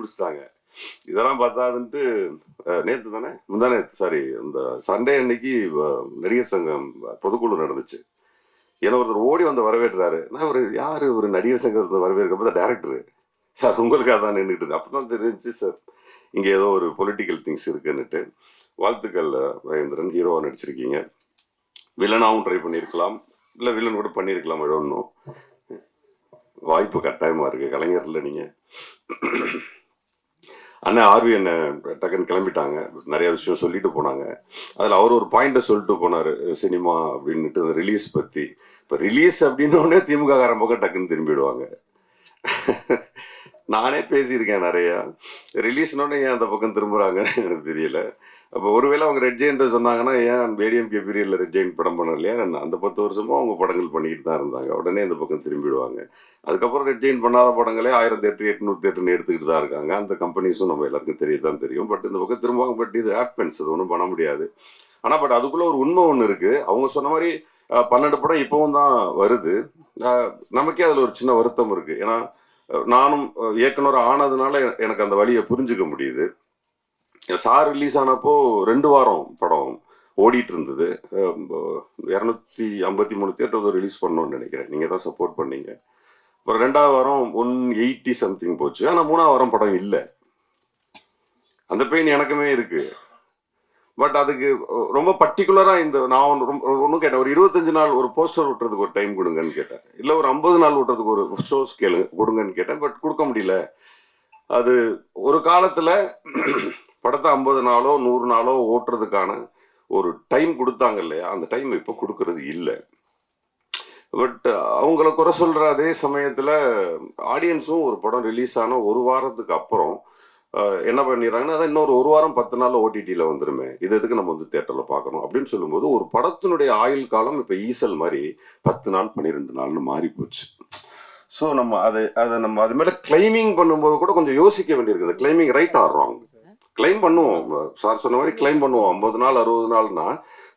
முடிச்சிட்டாங்க. இதெல்லாம் பார்த்தாதுன்ட்டு நேற்று தானே? முந்தா சாரி இந்த சண்டே அன்னைக்கு நடிகர் சங்கம் பொதுக்குழு நடந்துச்சு. ஏன்னா ஒருத்தர் ஓடி வந்து வரவேற்றாரு. நான் ஒரு யார் ஒரு நடிகர் சங்கத்தை வரவேற்கிறப்ப டேரக்டர் சார் உங்களுக்காக தான் நின்றுட்டு அப்பதான் தெரிஞ்சிச்சு சார் இங்கே ஏதோ ஒரு பொலிட்டிக்கல் திங்ஸ் இருக்குன்னுட்டு வாழ்த்துக்கள் மகேந்திரன் ஹீரோவாக நடிச்சிருக்கீங்க. வில்லனாகவும் ட்ரை பண்ணியிருக்கலாம். இல்லை வில்லன் கூட பண்ணியிருக்கலாம் ஒன்றும் வாய்ப்பு கட்டாயமாக இருக்குது கலைஞரில் நீங்கள் அண்ணன் ஆர்வி என்ன டக்குன்னு கிளம்பிட்டாங்க. நிறைய விஷயம் சொல்லிட்டு போனாங்க. அதில் அவர் ஒரு பாயிண்ட்டை சொல்லிட்டு போனார். சினிமா அப்படின்ட்டு ரிலீஸ் பற்றி இப்போ ரிலீஸ் அப்படின்னோடனே திமுக காரன் பக்கம் டக்குன்னு திரும்பிடுவாங்க. நானே பேசியிருக்கேன் நிறையா. ரிலீஸ்னோடனே ஏன் அந்த பக்கம் திரும்புகிறாங்கன்னு எனக்கு தெரியல. அப்போ ஒருவேளை அவங்க ரெட் ஜெயின் சொன்னாங்கன்னா ஏன் ஏடிஎம்கே பீரியடில் ரெட் ஜெயின் படம் பண்ணலையா? அந்த பத்து வருஷமும் அவங்க படங்கள் பண்ணிக்கிட்டு தான் இருந்தாங்க. உடனே இந்த பக்கம் திரும்பிடுவாங்க. அதுக்கப்புறம் ரெட் ஜெயின் பண்ணாத படங்களே ஆயிரம் தேட்டர் எட்நூறு தேட்டர்னு எடுத்துக்கிட்டு தான் இருக்காங்க. அந்த கம்பெனிஸும் நம்ம எல்லாருக்கும் தெரிய தான் தெரியும். பட் இந்த பக்கம் திரும்புவாங்க பட் இது ஆப்பன்ஸ் அது ஒன்றும் பண்ண முடியாது. ஆனால் பட் அதுக்குள்ளே ஒரு உண்மை ஒன்று இருக்குது அவங்க சொன்ன மாதிரி பன்னெண்டு படம் இப்போவும் தான் வருது. நமக்கே அதில் ஒரு சின்ன வருத்தம் இருக்குது ஏன்னா நானும் இயக்குனர் ஆனதுனால எனக்கு அந்த வழியை புரிஞ்சுக்க முடியுது. சார் ரிலீஸ் ஆனப்போ ரெண்டு வாரம் படம் ஓடிட்டு இருந்தது இரநூத்தி ஐம்பத்தி மூணு தேட்டர் ரிலீஸ் பண்ணோம்னு நினைக்கிறேன். நீங்கள் தான் சப்போர்ட் பண்ணீங்க. அப்புறம் ரெண்டாவது வாரம் ஒன் எயிட்டி சம்திங் போச்சு. ஆனால் மூணாவது வாரம் படம் இல்லை. அந்த பெயின் எனக்குமே இருக்கு. பட் அதுக்கு ரொம்ப பர்டிகுலரா இந்த நான் ஒன்று ரொம்ப ஒன்றும் கேட்டேன். ஒரு இருபத்தஞ்சு நாள் ஒரு போஸ்டர் ஓட்டுறதுக்கு ஒரு டைம் கொடுங்கன்னு கேட்டேன். இல்லை ஒரு ஐம்பது நாள் ஓட்டுறதுக்கு ஒரு ஷோஸ் கேளு கொடுங்கன்னு கேட்டேன். பட் கொடுக்க முடியல. அது ஒரு காலத்துல படத்தை ஐம்பது நாளோ நூறு நாளோ ஓட்டுறதுக்கான ஒரு டைம் கொடுத்தாங்க இல்லையா? அந்த டைம் இப்போ கொடுக்கறது இல்லை. பட் அவங்கள குறை சொல்கிற அதே சமயத்தில் ஆடியன்ஸும் ஒரு படம் ரிலீஸ் ஆன ஒரு வாரத்துக்கு அப்புறம் என்ன பண்ணிடுறாங்கன்னா அதான் இன்னொரு ஒரு வாரம் பத்து நாள் ஓடிடியில் வந்துருமே. இது எதுக்கு நம்ம வந்து தேட்டரில் பார்க்கணும்? அப்படின்னு சொல்லும்போது ஒரு படத்தினுடைய ஆயுள் காலம் இப்போ ஈசல் மாதிரி பத்து நாள் பன்னிரெண்டு நாள்னு மாறி போச்சு ஸோ நம்ம அதை அதை நம்ம அது மேலே கிளைமிங் பண்ணும்போது கூட கொஞ்சம் யோசிக்க வேண்டியிருக்குது. கிளைமிங் ரைட் ஆடுறோம் ராங் கிளைம் பண்ணுவோம். சார் சொன்ன மாதிரி கிளைம் பண்ணுவோம். ஐம்பது நாள் அறுபது நாள்னா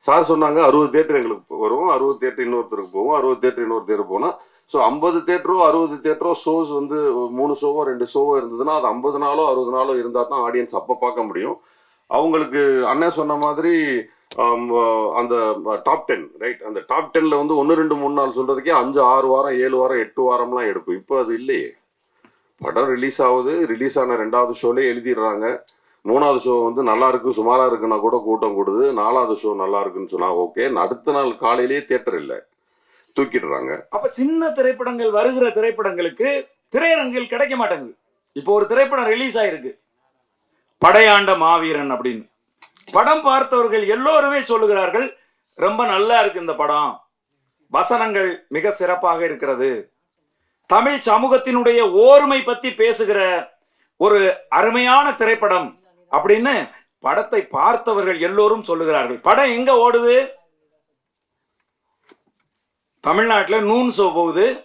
சார் சொன்னாங்க அறுபது தேட்டர் எங்களுக்கு வரும். அறுபது தேட்டர் இன்னொருத்தருக்கு போவோம். அறுபது தேட்டர் இன்னொரு தேட்டர் போனால் ஸோ ஐம்பது தேட்டரோ அறுபது தேட்டரோ ஷோஸ் வந்து மூணு ஷோவோ ரெண்டு ஷோவோ இருந்ததுன்னா அது ஐம்பது நாளோ அறுபது நாளோ இருந்தால் தான் ஆடியன்ஸ் அப்போ பார்க்க முடியும். அவங்களுக்கு அண்ணன் சொன்ன மாதிரி அந்த டாப் டென் ரைட் அந்த டாப் டென்ல வந்து ஒன்று ரெண்டு மூணு நாள் சொல்றதுக்கே அஞ்சு ஆறு வாரம் ஏழு வாரம் எட்டு வாரம்லாம் எடுக்கும் இப்போ அது இல்லையே. படம் ரிலீஸ் ஆகுது. ரிலீஸ் ஆன ரெண்டாவது ஷோலே எழுதிடுறாங்க. மூணாவது ஷோ வந்து நல்லா இருக்கு சுமாராக இருக்குன்னா கூட கூட்டம் கூடுது. நாலாவது ஷோ நல்லா இருக்குன்னு சொன்னா ஓகே அடுத்த நாள் காலையிலேயே தியேட்டர் இல்லை. தூக்கிடுறாங்க. அப்ப சின்ன திரைப்படங்கள் வருகிற திரைப்படங்களுக்கு திரையரங்கில் கிடைக்க மாட்டேங்குது. இப்போ ஒரு திரைப்படம் ரிலீஸ் ஆயிருக்கு. படையாண்ட மாவீரன் அப்படின்னு. படம் பார்த்தவர்கள் எல்லோருமே சொல்லுகிறார்கள் ரொம்ப நல்லா இருக்கு இந்த படம். வசனங்கள் மிக சிறப்பாக இருக்கிறது. தமிழ் சமூகத்தினுடைய ஓர்மை பத்தி பேசுகிற ஒரு அருமையான திரைப்படம் அப்படின்னு படத்தை பார்த்தவர்கள் எல்லோரும் சொல்லுகிறார்கள். படம் எங்க ஓடுது? தமிழ்நாட்டில் நூன் ஷோ போகுது.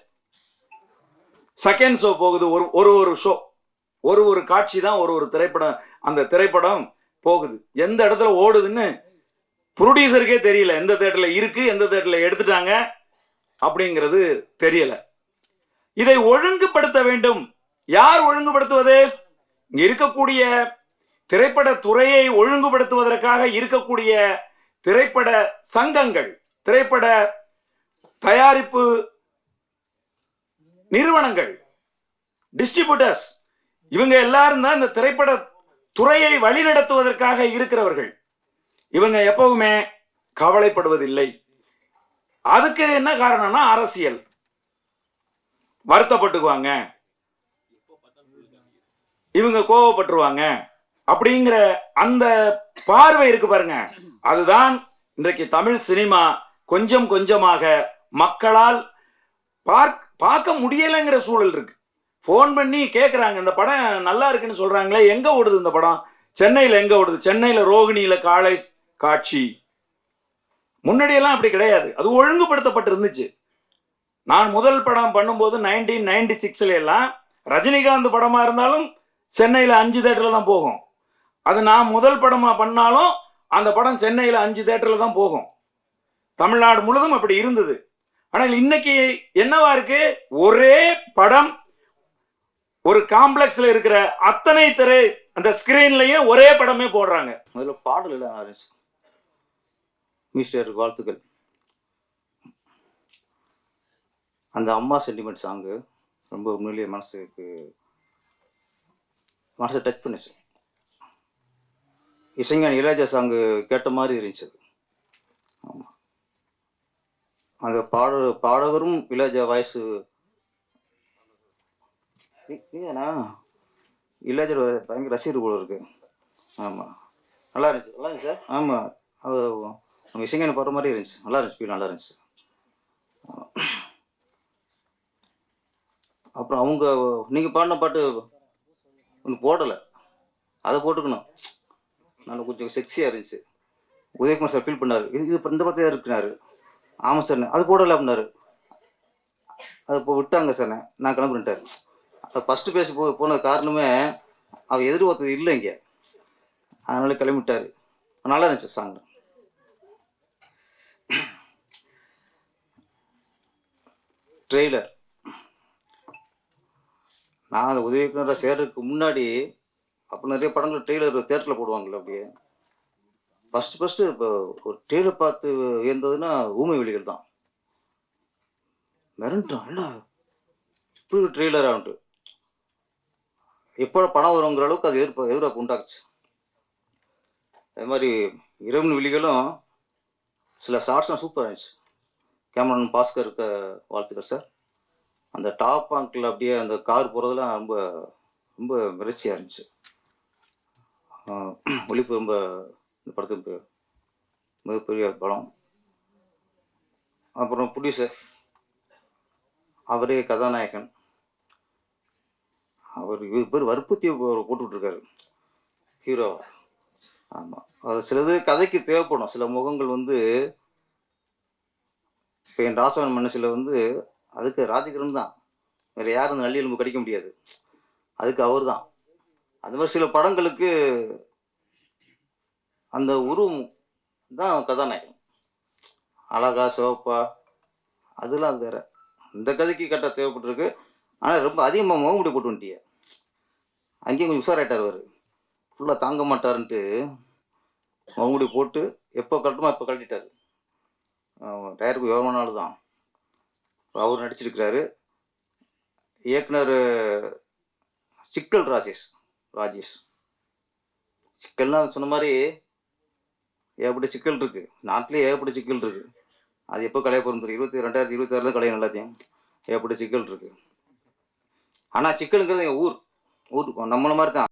செகண்ட் ஷோ போகுது. ஒரு ஒரு ஒரு ஷோ ஒரு ஒரு காட்சி தான் ஒரு ஒரு திரைப்படம். அந்த திரைப்படம் போகுது. எந்த இடத்துல ஓடுதுன்னு ப்ரொடியூசருக்கே தெரியல. எந்த தேட்டரில் இருக்கு எந்த தேட்டரில் எடுத்துட்டாங்க அப்படிங்கிறது தெரியல. இதை ஒழுங்குபடுத்த வேண்டும். யார் ஒழுங்குபடுத்துவது? இங்க இருக்கக்கூடிய திரைப்பட துறையை ஒழுங்குபடுத்துவதற்காக இருக்கக்கூடிய திரைப்பட சங்கங்கள் திரைப்பட தயாரிப்பு நிறுவனங்கள் டிஸ்ட்ரிபியூட்டர்ஸ் இவங்க எல்லாரும் தான் இந்த திரைப்பட துறையை வழிநடத்துவதற்காக இருக்கிறவர்கள். இவங்க எப்பவுமே கவலைப்படுவதில்லை. அதுக்கு என்ன காரணம்னா அரசியல். வருத்தப்பட்டுக்குவாங்க. இவங்க கோவப்பட்டுருவாங்க. அப்படிங்கிற அந்த பார்வை இருக்கு பாருங்க. அதுதான் இன்றைக்கு தமிழ் சினிமா கொஞ்சம் கொஞ்சமாக மக்களால் பார்க் பார்க்க முடியலைங்கிற சூழல் இருக்கு. ஃபோன் பண்ணி கேட்குறாங்க இந்த படம் நல்லா இருக்குன்னு சொல்றாங்களே எங்க ஓடுது இந்த படம்? சென்னையில் எங்க ஓடுது? சென்னையில் ரோகிணியில் காலை காட்சி. முன்னாடியெல்லாம் அப்படி கிடையாது. அது ஒழுங்குபடுத்தப்பட்டு இருந்துச்சு நான் முதல் படம் பண்ணும்போது நைன்டீன் நைன்டி சிக்ஸ்ல எல்லாம் ரஜினிகாந்த் படமா இருந்தாலும் சென்னையில் அஞ்சு தேட்டரில் தான் போகும். அது நான் முதல் படமாக பண்ணாலும் அந்த படம் சென்னையில் அஞ்சு தேட்டரில் தான் போகும். தமிழ்நாடு முழுதும் அப்படி இருந்தது. ஆனால் இன்னைக்கு என்னவா இருக்கு? ஒரே படம் ஒரு காம்ப்ளெக்ஸில் இருக்கிற அத்தனை திரை அந்த ஸ்கிரீன்லயும் ஒரே படமே போடுறாங்க. முதல்ல பாடல் இல்லை நல்லா மிஸ்டர் வாழ்த்துக்கள். அந்த அம்மா சென்டிமெண்ட் சாங்கு ரொம்ப உண்மையிலேயே மனசுக்கு மனசை டச் பண்ணிச்சு. இசைஞானி இளையராஜா சாங்கு கேட்ட மாதிரி இருந்துச்சு. ஆமாம் அந்த பாட பாடகரும் இளையராஜா வாய்ஸு நீதானா? இளையராஜோட பயங்கர ரசிகர் போல இருக்கு. ஆமாம் நல்லா இருந்துச்சு. நல்லா இருந்துச்சு சார்? ஆமாம் அது நம்ம இசைஞானி பாடுற மாதிரி இருந்துச்சு. நல்லா இருந்துச்சு. ஃபீல் நல்லா இருந்துச்சு. அப்புறம் அவங்க நீங்கள் பாடின பாட்டு ஒன்று போடலை. அதை போட்டுக்கணும். நல்ல கொஞ்சம் செக்ஸியாக இருந்துச்சு. உதயகுமார் சார் ஃபீல் பண்ணார். இது இது இப்ப இந்த படத்தில் இருக்கிறாரு ஆமாம் சார் அது போடலை அப்படின்னாரு. அது இப்போ விட்டாங்க சார் நான் கிளம்புறேன்ட்டார் அது ஃபஸ்ட்டு பேசி போ போனது காரணமே அவர் எதிர்பார்த்தது இல்லை இங்கே. அதனால கிளம்பிட்டார் நல்லா இருந்துச்சு சாங் ட்ரெய்லர் நான் அந்த உதவி சேர்றதுக்கு முன்னாடி அப்போ நிறைய படங்கள் ட்ரெய்லர் தேட்டரில் போடுவாங்கல்ல அப்படியே. ஃபஸ்ட்டு ஃபஸ்ட்டு இப்போ ஒரு ட்ரெய்லர் பார்த்து வியந்ததுன்னா ஊமை வெளிகள் தான். மிரண்டான் இல்லை இப்படி ஒரு ட்ரெய்லர் ஆகிட்டு எப்போ படம் வருங்கிற அளவுக்கு அது எதிர்ப்பு எதிர்பார்ப்பு உண்டாக்குச்சு. அது மாதிரி இரவு விழிகளும் சில ஷார்ட்ஸ்லாம் சூப்பராக இருந்துச்சு பாஸ்கர் இருக்க வாழ்த்துக்கள் சார் அந்த டாப் ஆங்கிள் அப்படியே அந்த கார் போகிறதுலாம் ரொம்ப ரொம்ப மிரட்சியாக இருந்துச்சு. ஆஹ் ரொம்ப இந்த படத்துக்கு மிகப்பெரிய படம் அப்புறம் ப்ரொடியூசர் அவரே கதாநாயகன். அவர் இவர் பேர் வற்புத்தி போட்டுட்ருக்காரு ஹீரோவா ஆமாம் அது சிலது கதைக்கு தேவைப்படும். சில முகங்கள் வந்து இப்போ என் ராசவன் மனசில் வந்து அதுக்கு ராஜகிரன் தான். வேறு யாரும் அந்த நல்லி எலும்பு கிடைக்க முடியாது. அதுக்கு அவர் தான் அந்த மாதிரி சில படங்களுக்கு அந்த உருவம் தான் கதாநாயகன். அழகா சிவப்பா அதெல்லாம் அது வேற. இந்த கதைக்கு கரெக்டாக தேவைப்பட்டிருக்கு. ஆனால் ரொம்ப அதிகமாக முகமுடி போட்டு வந்துட்டிய. அங்கேயும் கொஞ்சம் உஷாராயிட்டார் அவர். ஃபுல்லாக தாங்க மாட்டாருன்ட்டு முகமுடி போட்டு எப்போ கழட்டுமோ எப்போ கழட்டிட்டார். டயருக்கு யோகமான தான். அவர் நடிச்சிருக்கிறாரு. இயக்குனர் சிக்கல் ராஜேஷ். ராஜேஷ். சிக்கல்னா சொன்ன மாதிரி ஏகப்பட்ட சிக்கல் இருக்கு. நாட்டிலே ஏகப்பட்ட சிக்கல் இருக்கு. அது எப்போ கலைய போகிறது தெரியும் இருபத்தி ரெண்டாயிரத்தி இருபத்தி ஆறுல கலையும் எல்லாத்தையும். ஏகப்பட்ட சிக்கல் இருக்கு. ஆனால் சிக்கலுங்கிறது எங்கள் ஊர். ஊர் நம்மள மாதிரி தான்